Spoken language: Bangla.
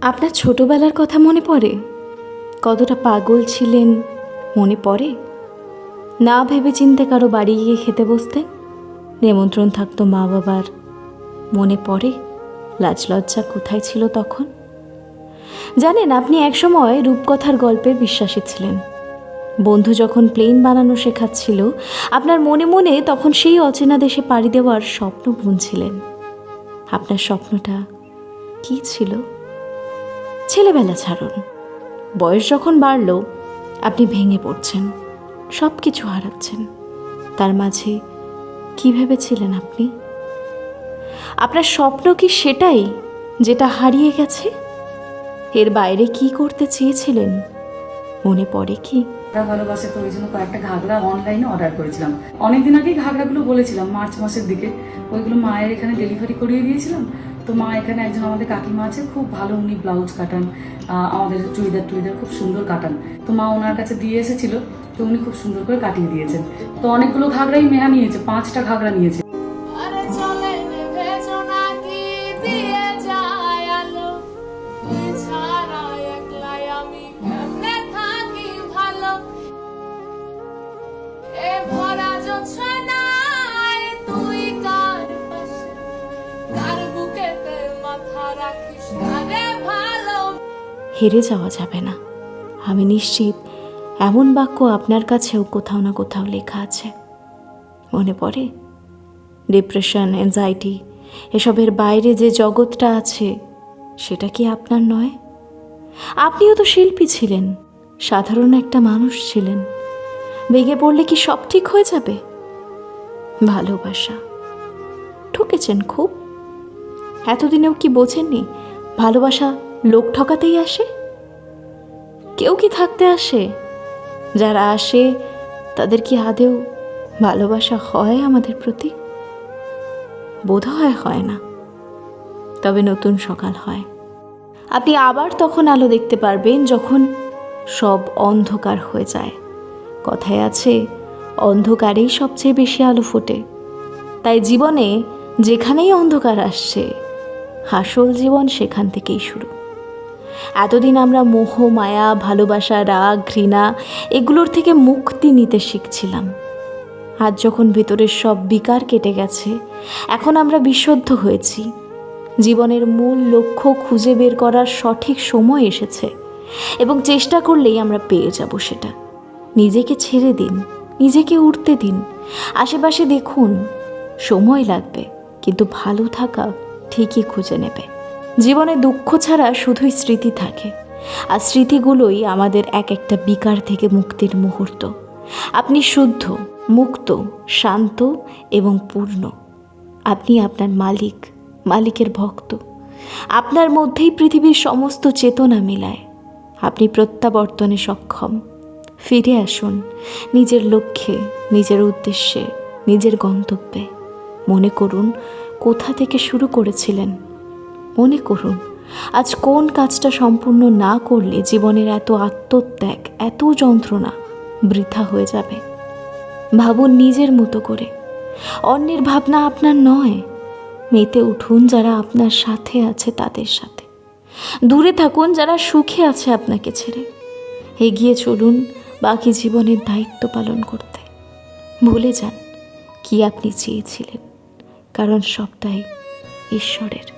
আপনার ছোটবেলার কথা মনে পড়ে? কতটা পাগল ছিলেন, মনে পড়ে? না ভেবে চিনতে কারও বাড়ি গিয়ে খেতে বসতেন? নিমন্ত্রণ থাকতো মা বাবার। মনে পড়ে লাজ লজ্জা কোথায় ছিল তখন? জানেন, আপনি একসময় রূপকথার গল্পে বিশ্বাসী ছিলেন। বন্ধু যখন প্লেন বানানো শেখাচ্ছিল, আপনার মনে মনে তখন সেই অচেনা দেশে পাড়ি দেওয়ার স্বপ্ন বুনছিলেন। আপনার স্বপ্নটা কি ছিল? ছেলেবেলা ছাড়ুন। বয়স যখন বাড়ল, আপনি ভেঙে পড়ছেন সব কিছু হারাচ্ছেন। তার মাঝে কি ভেবেছিলেন আপনি? আপনার স্বপ্ন কি সেটাই যেটা হারিয়ে গেছে? এর বাইরে কি করতে চেয়েছিলেন? মনে পড়ে কি? ভালোবাসে তো ওই জন্য কয়েকটা ঘাগরা অনলাইনে অর্ডার করেছিলাম। অনেকদিন আগেই ঘাগরাগুলো বলেছিলাম, মার্চ মাসের দিকে। ওইগুলো মায়ের এখানে ডেলিভারি করিয়ে দিয়েছিলাম। তো মা এখানে একজন আমাদের কাকিমা আছে, খুব ভালো উনি ব্লাউজ কাটান আমাদের চুড়িদার টুড়িদার খুব সুন্দর কাটান। তো মা ওনার কাছে দিয়ে এসেছিল, তো উনি খুব সুন্দর করে কাটিয়ে দিয়েছেন। তো অনেকগুলো ঘাগড়াই মেহা নিয়েছে, পাঁচটা ঘাগড়া নিয়েছে। হেরে যাওয়া যাবে না। আমি নিশ্চিত এমন বাক্য আপনার কাছেও কোথাও না কোথাও লেখা আছে। মনে পড়ে? ডিপ্রেশন অ্যাংজাইটি এসবের বাইরে যে জগৎটা আছে, সেটা কি আপনার নয়? আপনিও তো শিল্পী ছিলেন, সাধারণ একটা মানুষ ছিলেন। ভেঙে পড়লে কি সব ঠিক হয়ে যাবে? ভালোবাসা। ঠকেছেন খুব। এতদিনেও কি বোঝেননি? ভালোবাসা লোক ঠকাতেই আসে? কেউ কি থাকতে আসে? যারা আসে, তাদের কি আদেও ভালোবাসা হয় আমাদের প্রতি? বোধ হয় হয় না। তবে নতুন সকাল হয়। আপনি আবার তখন আলো দেখতে পারবেন যখন সব অন্ধকার হয়ে যায়। কথায় আছে, অন্ধকারেই সবচেয়ে বেশি আলো ফোটে। তাই জীবনে যেখানেই অন্ধকার আসছে, আসল জীবন সেখান থেকেই শুরু। এতদিন আমরা মোহ, মায়া, ভালোবাসা, রাগ, ঘৃণা এগুলোর থেকে মুক্তি নিতে শিখছিলাম। আজ যখন ভেতরের সব বিকার কেটে গেছে, এখন আমরা বিশুদ্ধ হয়েছি। জীবনের মূল লক্ষ্য খুঁজে বের করার সঠিক সময় এসেছে এবং চেষ্টা করলেই আমরা পেয়ে যাব সেটা। নিজেকে ছেড়ে দিন, নিজেকে উঠতে দিন। আশেপাশে দেখুন, সময় লাগবে, কিন্তু ভালো থাকা ঠিকই খুঁজে নেবে। জীবনে দুঃখ ছাড়া শুধুই স্মৃতি থাকে। আর স্মৃতিগুলোই আমাদের এক একটা বিকার থেকে মুক্তির মুহূর্ত। আপনি শুদ্ধ, মুক্ত, শান্ত এবং পূর্ণ। আপনি আপনার মালিক, মালিকের ভক্ত। আপনার মধ্যেই পৃথিবীর সমস্ত চেতনা মিলায়। আপনি প্রত্যাবর্তনে সক্ষম। ফিরে আসুন নিজের লক্ষ্যে, নিজের উদ্দেশ্যে, নিজের গন্তব্যে। মনে করুন, কোথা থেকে শুরু করেছিলেন মনে করুন, আজ কোন কাজটা সম্পূর্ণ না করলে জীবনের এত আত্মত্যাগ, এত যন্ত্রণা বৃথা হয়ে যাবে? ভাবুন নিজের মতো করে। অন্যের ভাবনা আপনার নয়। মেতে উঠুন যারা আপনার সাথে আছে তাদের সাথে। দূরে থাকুন যারা সুখে আছে আপনাকে ছেড়ে। এগিয়ে চলুন বাকি জীবনের দায়িত্ব পালন করতে। ভুলে যান কি আপনি চেয়েছিলেন, কারণ সবটাই ঈশ্বরের।